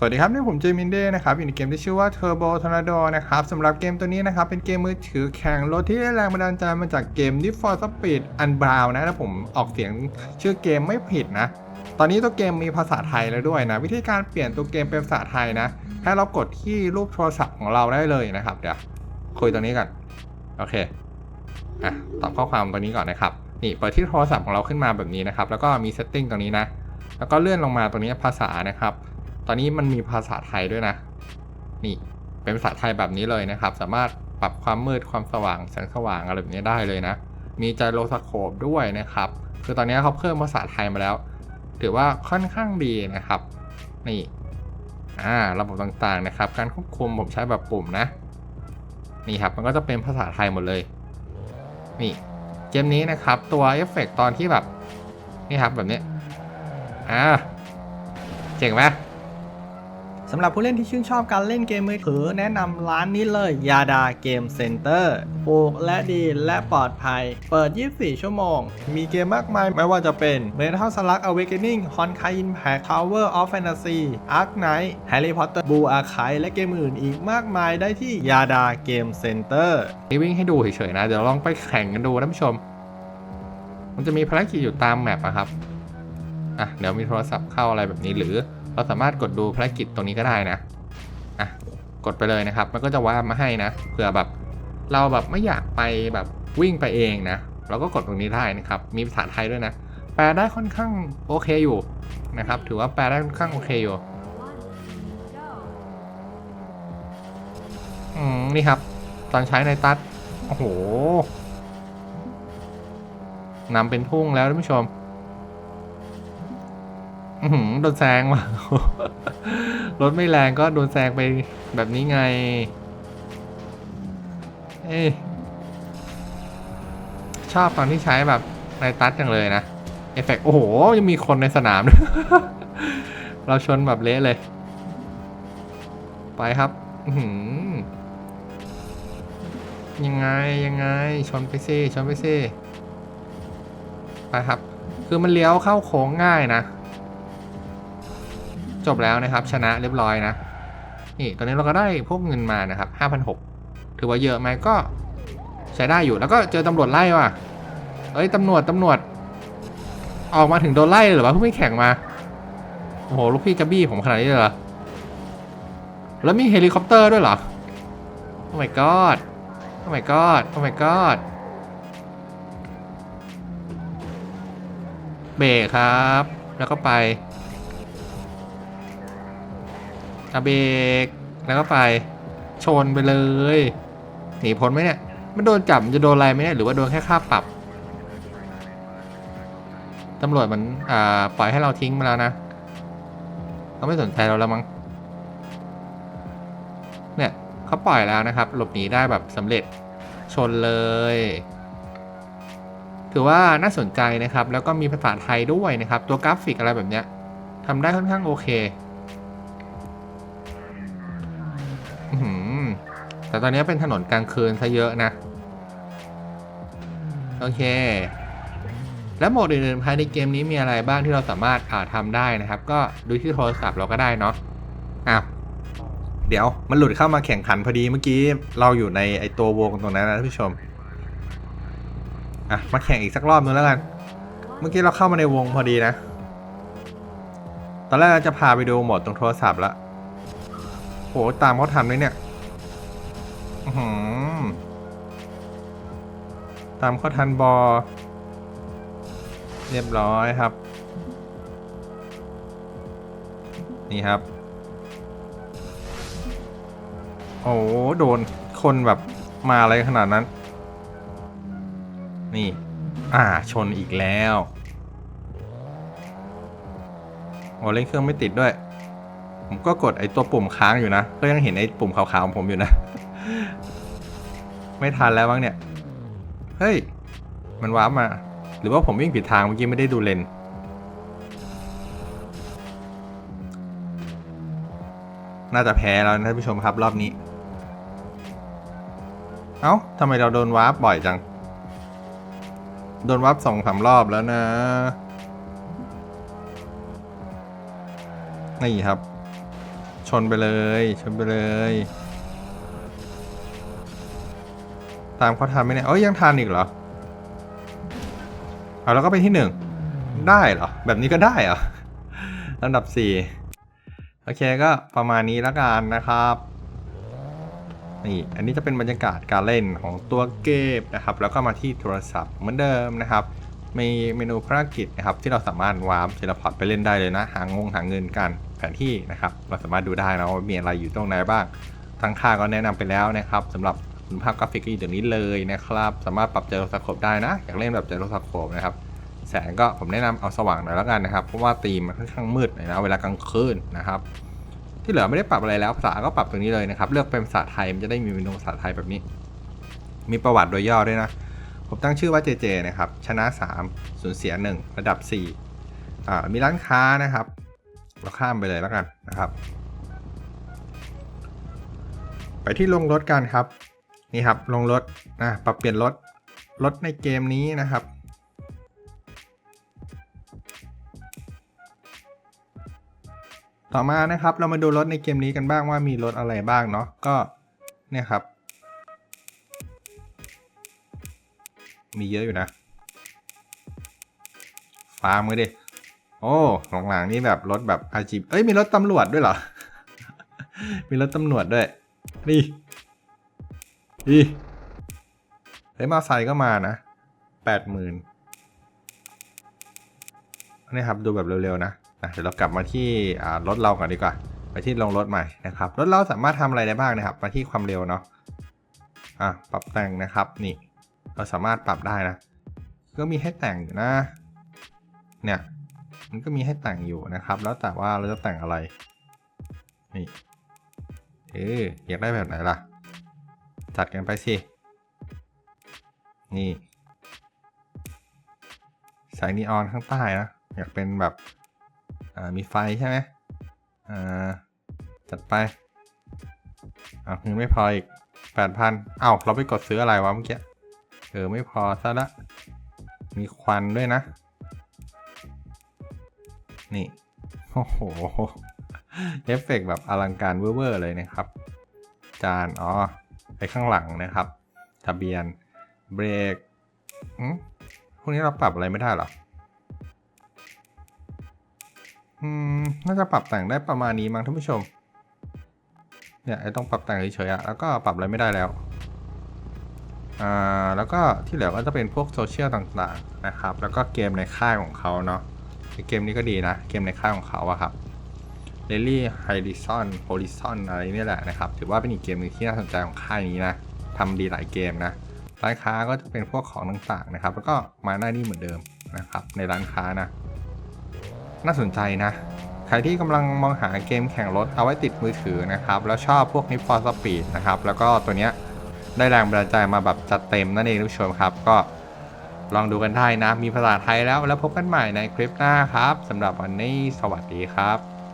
สวัสดีครับนี่ผมเจมินเดย์นะครับอยู่ในเกมที่ชื่อว่า Turbo Tornado นะครับสำหรับเกมตัวนี้นะครับ เป็นเกมมือถือแข่งรถที่ได้แรงบันดาลใจมาจากเกม Need for Speed Unbound นะถ้าผมออกเสียงชื่อเกมไม่ผิดนะ ตอนนี้ตัวเกมมีภาษาไทยแล้วด้วยนะ วิธีการเปลี่ยนตัวเกมเป็นภาษาไทยนะ ให้เรากดที่รูปโทรศัพท์ของเราได้เลยนะครับ เดี๋ยวคุยตรงนี้ก่อนโอเคอะตอบข้อความตรงนี้ก่อนนะครับนี่เปิดที่โทรศัพท์ของเราขึ้นมาแบบนี้นะครับ แล้วก็มี setting ตรงนี้นะแล้วก็เลื่อนลงมาตรงนี้ภาษานะครับ ตอนนี้มันมีภาษาไทยด้วยนะ นี่เป็นภาษาไทยแบบนี้เลยนะครับ สามารถปรับความมืดความสว่างแสงสว่างอะไรแบบนี้ได้เลยนะ มีไจโรสโคปด้วยนะครับ คือตอนนี้เขาเพิ่มภาษาไทยมาแล้ว ถือว่าค่อนข้างดีนะครับ นี่อ่าระบบต่างๆนะครับ การควบคุมผมใช้แบบปุ่มนะ นี่ครับมันก็จะเป็นภาษาไทยหมดเลย นี่เกมนี้นะครับตัวเอฟเฟกต์ตอนที่แบบ นี่ครับแบบนี้อ่าเจ๋งไหม สำหรับผู้เล่นที่ชื่นชอบการเล่นเกมมือถือแนะนำร้านนี้เลยยาดาเกมเซ็นเตอร์ถูกและดีและปลอดภัย เปิด 24 ชั่วโมง มีเกมมากมายไม่ว่าจะเป็น Metal Slug Awakening Honkai Impact Tower of Fantasy Ark Knight Harry Potter Blue Archive และเกมอื่นอีกมากมายได้ที่ยาดาเกมเซ็นเตอร์นี่วิ่งให้ดูเฉยๆนะ เดี๋ยวลองไปแข่งกันดูท่านผู้ชม มันจะมีภารกิจอยู่ตามแมปอะครับอะเดี๋ยวมีโทรศัพท์เข้าอะไรแบบนี้หรือ เราสามารถกดดูภารกิจตรงนี้ก็ได้นะอะกดไปเลยนะครับ มันก็จะว่ามาให้นะเผื่อแบบเราแบบไม่อยากไปแบบวิ่งไปเองนะเราก็กดตรงนี้ได้นะครับ มีภาษาไทยด้วยนะ แปลได้ค่อนข้างโอเคอยู่นะครับ ถือว่าแปลได้ค่อนข้างโอเคอยู่อืมนี่ครับ ตอนใช้ในตัดโอ้โหนำเป็นทุ่งแล้วท่านผู้ชม โดนแซงว่ะรถไม่แรงก็โดนแซงไปแบบนี้ไง เอ้ยชอบตอนที่ใช้แบบในตัดจังเลยนะ เอฟเฟกโอ้โห ยังมีคนในสนามด้วยเราชนแบบเละเลย ไปครับยังไงยังไง ชนไปซิชนไปซิไปครับ คือมันเลี้ยวเข้าโค้งง่ายนะ จบแล้วนะครับ ชนะเรียบร้อยนะ นี่ตอนนี้เราก็ได้พวกเงินมานะครับ5,600ถือว่าเยอะไหมก็ใช้ได้อยู่แล้วก็เจอตำรวจไล่ว่ะเอ้ยตำรวจตำรวจ ออกมาถึงโดนไล่เลยหรือวะเพิ่งไม่แข่งมาโอ้โหลูกพี่จะบี้ผมขนาดนี้เลยเหรอแล้วมีเฮลิคอปเตอร์ด้วยเหรอโอ้ my god โอ้ my god โอ้ my god เบรกครับ แล้วก็ไป อะเบรกแล้วก็ไป ชนไปเลยหนีพ้นไหมเนี่ย มันโดนจับมันจะโดนอะไรไหมเนี่ยหรือว่าโดนแค่ค่าปรับตำรวจมันอ่าปล่อยให้เราทิ้งมาแล้วนะเขาไม่สนใจเราแล้วมั้งเนี่ยเขาปล่อยแล้วนะครับ หลบหนีได้แบบสำเร็จชนเลย ถือว่าน่าสนใจนะครับ แล้วก็มีภาษาไทยด้วยนะครับ ตัวกราฟิกอะไรแบบเนี้ยทำได้ค่อนข้างโอเค แต่ตอนนี้เป็นถนนกลางคืนซะเยอะนะ โอเค แล้วโหมดอื่นๆภายในเกมนี้มีอะไรบ้างที่เราสามารถอ่าทำได้นะครับ ก็ดูที่โทรศัพท์เราก็ได้เนาะอ้าวเดี๋ยวมันหลุดเข้ามาแข่งขันพอดีเมื่อกี้เราอยู่ในไอตัววงตรงนั้นนะท่านผู้ชม อะ มาแข่งอีกสักรอบนึงแล้วกัน เมื่อกี้เราเข้ามาในวงพอดีนะ ตอนแรกเราจะพาไปดูโหมดตรงโทรศัพท์ละโหตามเขาทันไหมเนี่ย ตามเขาทันบอ เรียบร้อยครับ นี่ครับ โอ้โดนคนแบบมาอะไรขนาดนั้น นี่ อ่า ชนอีกแล้วโอ้เล่นเครื่องไม่ติดด้วย ผมก็กดไอตัวปุ่มค้างอยู่นะ ก็ยังเห็นไอปุ่มขาวๆของผมอยู่นะ ไม่ทันแล้วบ้างเนี่ย เฮ้ย มันว้าร์ปมา หรือว่าผมวิ่งผิดทางเมื่อกี้ไม่ได้ดูเลน น่าจะแพ้แล้วนะท่านผู้ชมครับรอบนี้ เอ้าทำไมเราโดนวาร์ปบ่อยจัง โดนวาร์ปสองสามรอบแล้วนะ นี่ครับ ชนไปเลย ชนไปเลย ตามเขาทันไหมเนี่ยเอ้ยยังทันอีกเหรอเอาแล้วก็ไปที่หนึ่งได้เหรอ แบบนี้ก็ได้เหรอลำดับสี่โอเคก็ประมาณนี้แล้วกันนะครับนี่อันนี้จะเป็นบรรยากาศการเล่นของตัวเกมนะครับ แล้วก็มาที่โทรศัพท์เหมือนเดิมนะครับมีเมนูภารกิจนะครับที่เราสามารถวาร์ปเทเลพอร์ตไปเล่นได้เลยนะ หางงหาเงินกันแผนที่นะครับ เราสามารถดูได้นะว่ามีอะไรอยู่ตรงไหนบ้างทั้งค่าก็แนะนำไปแล้วนะครับสำหรับ คุณภาพกราฟิกก็อยู่ตรงนี้เลยนะครับ สามารถปรับเจอสโคปได้นะ อยากเล่นแบบเจอสโคปนะครับ แสงก็ผมแนะนำเอาสว่างหน่อยแล้วกันนะครับ เพราะว่าธีมมันค่อนข้างมืดหน่อยนะเวลากลางคืนนะครับ ที่เหลือไม่ได้ปรับอะไรแล้วภาษาก็ปรับตรงนี้เลยนะครับ เลือกเป็นภาษาไทยมันจะได้มีเมนูภาษาไทยแบบนี้ มีประวัติโดยย่อด้วยนะ ผมตั้งชื่อว่า JJ นะครับ ชนะ 3 สูญเสีย 1 ระดับ4อ่า มีร้านค้านะครับ เราข้ามไปเลยแล้วกันนะครับ ไปที่ลงรถกันครับ นี่ครับลงรถนะปรับเปลี่ยนรถรถในเกมนี้นะครับ ต่อมานะครับเรามาดูรถในเกมนี้กันบ้างว่ามีรถอะไรบ้างเนาะก็เนี่ยครับ มีเยอะอยู่นะฟาร์มมือดิโอ้หลังๆนี่แบบรถแบบอาจีเอ้ยมีรถตำรวจด้วยเหรอ มีรถตำรวจด้วยนี่ นี่เฮ้ยมาไซก็มานะแปดหมื่นนี่ครับดูแบบเร็วๆนะนะเดี๋ยวเรากลับมาที่รถเราก่อนดีกว่า ไปที่ลงรถใหม่นะครับรถเราสามารถทำอะไรได้บ้างนะครับ มาที่ความเร็วเนาะอะปรับแต่งนะครับนี่ เราสามารถปรับได้นะ ก็มีให้แต่งอยู่นะ เนี่ยมันก็มีให้แต่งอยู่นะครับ แล้วแต่ว่าเราจะแต่งอะไรนี่เอออยากได้แบบไหนล่ะ จัดกันไปสิ นี่สายนีออนข้างใต้นะอยากเป็นแบบมีไฟใช่ไหมจัดไปอะยังไม่พออีกแปดพันเอ้าเราไปกดซื้ออะไรวะเมื่อกี้เออไม่พอซะละ มีควันด้วยนะ นี่ โอ้โห เอฟเฟกต์แบบอลังการเวอร์เลยนะครับ จาน อ๋อ ไปข้างหลังนะครับ ทะเบียนเบรกอืมพวกนี้เราปรับอะไรไม่ได้หรออืมน่าจะปรับแต่งได้ประมาณนี้มั้งท่านผู้ชม เนี่ยไอ้ต้องปรับแต่งเฉยๆอะแล้วก็ปรับอะไรไม่ได้แล้ว อ่า แล้วก็ที่เหลือก็จะเป็นพวกโซเชียลต่างๆนะครับ แล้วก็เกมในค่ายของเขาเนาะ เกมนี้ก็ดีนะ เกมในค่ายของเขาอะครับ l ลลี่ไฮริซอนโ r ลิซอนอะไรนี่แหละนะครับ ถือว่าเป็นอีกเกมหนึ่งที่น่าสนใจของค่ายนี้นะทำดีหลายเกมนะ ร้านค้าก็จะเป็นพวกของต่างๆนะครับ แล้วก็มาหน้านี่เหมือนเดิมนะครับ ในร้านค้านะ น่าสนใจนะ ใครที่กำลังมองหาเกมแข่งรถเอาไว้ติดมือถือนะครับ แล้วชอบพวก Need for Speed นะครับ แล้วก็ตัวเนี้ยได้แรงบันดาลใจมาแบบจัดเต็มนั่นเองทุกชมครับ ก็ลองดูกันได้นะ มีภาษาไทยแล้ว แล้วพบกันใหม่ในคลิปหน้าครับสำหรับวันนี้สวัสดีครับ